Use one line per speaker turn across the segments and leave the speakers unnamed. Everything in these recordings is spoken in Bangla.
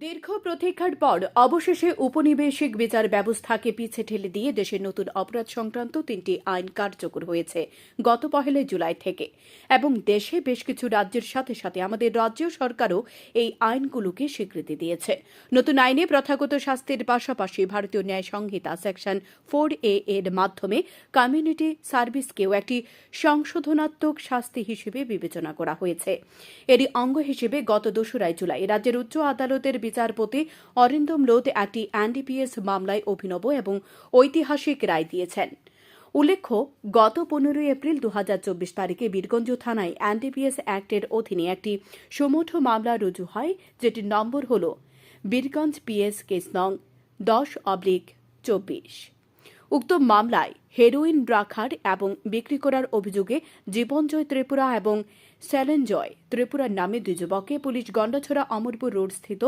দীর্ঘ প্রতীক্ষার পর অবশেষে উপনিবেশিক বিচার ব্যবস্থাকে পিছে ঠেলে দিয়ে দেশের নতুন অপরাধ সংক্রান্ত তিনটি আইন কার্যকর হয়েছে গত পহেলা জুলাই থেকে। এবং দেশে বেশ কিছু রাজ্যের সাথে সাথে আমাদের রাজ্য সরকারও এই আইনগুলোকে স্বীকৃতি দিয়েছে। নতুন আইনে প্রথাগত শাস্তির পাশাপাশি ভারতীয় ন্যায় সংহিতা সেকশন ফোর এ এর মাধ্যমে কমিউনিটি সার্ভিসকেও একটি সংশোধনাত্মক শাস্তি হিসেবে বিবেচনা করা হয়েছে। এরই অঙ্গ হিসেবে গত দোসরাই জুলাই রাজ্যের উচ্চ আদালতের বিচারপতি অরিন্দম লোধ একটি এনডিপিএস মামলায় অভিনব এবং ঐতিহাসিক রায় দিয়েছেন। উল্লেখ্য, গত পনেরোই এপ্রিল দু হাজার চব্বিশ তারিখে বীরগঞ্জ থানায় এনডিপিএস অ্যাক্টের অধীনে একটি সুমুঠো মামলা রুজু হয়, যেটির নম্বর হল বীরগঞ্জ পিএস কেস নং দশ অব্লিক চব্বিশ। উক্ত মামলায় হেরোইন রাখার এবং বিক্রি করার অভিযোগে জীবনজয় ত্রিপুরা এবং স্যালেনজয় ত্রিপুরার নামে দুই যুবককে পুলিশ গন্ডাছড়া অমরপুর রোড স্থিত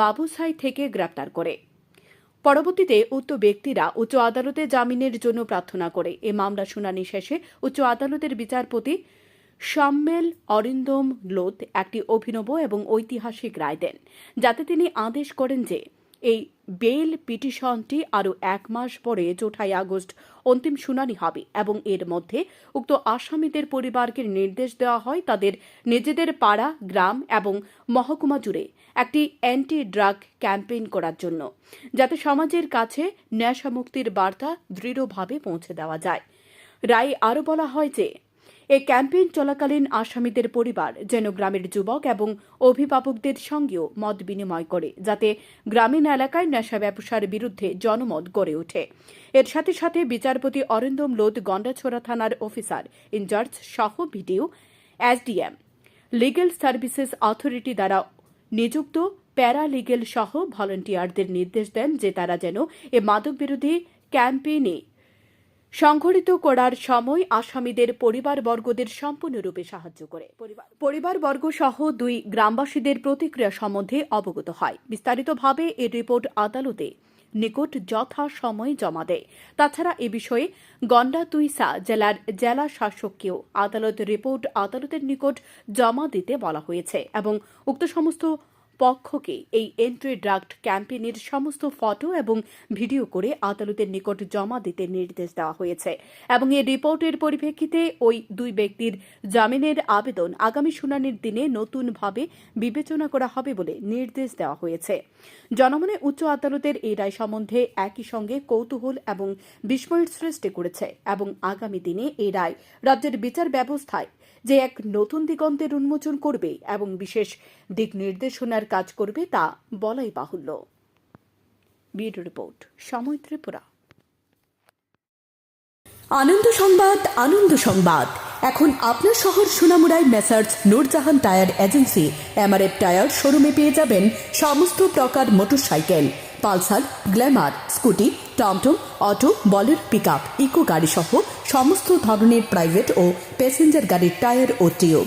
বাবুসাই থেকে গ্রেপ্তার করে। পরবর্তীতে উক্ত ব্যক্তিরা উচ্চ আদালতে জামিনের জন্য প্রার্থনা করে। এ মামলা শুনানি শেষে উচ্চ আদালতের বিচারপতি সম্মেল অরিন্দম লোধ একটি অভিনব এবং ঐতিহাসিক রায় দেন, যাতে তিনি আদেশ করেন যে এই বেল পিটিশনটি আরও এক মাস পরে চৌঠাই আগস্ট অন্তিম শুনানি হবে এবং এর মধ্যে উক্ত আসামিদের পরিবারকে নির্দেশ দেওয়া হয় তাদের নিজেদের পাড়া, গ্রাম এবং মহকুমা জুড়ে একটি অ্যান্টি ড্রাগ ক্যাম্পেইন করার জন্য, যাতে সমাজের কাছে নেশামুক্তির বার্তা দৃঢ়ভাবে পৌঁছে দেওয়া যায়। রায়ে আরও বলা হয় যে এই ক্যাম্পেইন চলাকালীন আসামিদের পরিবার যেন গ্রামের যুবক এবং অভিভাবকদের সঙ্গেও মত বিনিময় করে, যাতে গ্রামীণ এলাকায় নেশা ব্যবসার বিরুদ্ধে জনমত গড়ে ওঠে। এর সাথে সাথে বিচারপতি অরিন্দম লোধ গন্ডাছড়া থানার অফিসার ইনচার্জ সহ BDO SDM, legal services authority দ্বারা নিযুক্ত প্যারালিগেল সহ ভলান্টিয়ারদের নির্দেশ দেন যে তারা যেন এ মাদক বিরোধী ক্যাম্পেইনে সংঘটিত করার সময় আসামিদের পরিবারবর্গদের সম্পূর্ণরূপে সাহায্য করে। পরিবার- পরিবারবর্গ সহ দুই গ্রামবাসীদের প্রতিক্রিয়া সম্বন্ধে অবগত হয়। বিস্তারিতভাবে এর রিপোর্ট আদালতে নিকট যথা সময়ে জমা দেয়। তাছাড়া এ বিষয়ে গন্ডা তুইসা জেলার জেলা শাসককেও আদালত রিপোর্ট আদালতের নিকট জমা দিতে বলা হয়েছে এবং উক্ত সমস্ত পক্ষকে এই এন্ট্রি ড্রাগড ক্যাম্পেইনের সমস্ত ফটো এবং ভিডিও করে আদালতের নিকট জমা দিতে নির্দেশ দেওয়া হয়েছে এবং এই রিপোর্টের পরিপ্রেক্ষিতে ওই দুই ব্যক্তির জামিনের আবেদন আগামী শুনানির দিনে নতুনভাবে বিবেচনা করা হবে বলে নির্দেশ দেওয়া হয়েছে। জনমনে উচ্চ আদালতের এই রায় সম্বন্ধে একই সঙ্গে কৌতূহল এবং বিস্ময়ের সৃষ্টি করেছে এবং আগামী দিনে এই রায় রাজ্যের বিচার ব্যবস্থায় যে এক নতুন দিগন্তের উন্মোচন করবে এবং বিশেষ দিক নির্দেশনার কাজ করবে তা বলাই বাহুল্য। রিপোর্ট, সময় ত্রিপুরা।
আনন্দ সংবাদ আনন্দ সংবাদ। এখন আপনার শহর সোনামুড়ায় messrs Noorjahan tyre agency. MRF tyre শোরুমে পেয়ে যাবেন সমস্ত প্রকার মোটরসাইকেল। পালসার, গ্ল্যামার, স্কুটি, টমটম, অটো, বলের পিক আপ ইকো গাড়ি সহ সমস্ত ধরনের প্রাইভেট ও প্যাসেঞ্জার গাড়ির টায়ার ও টিউব।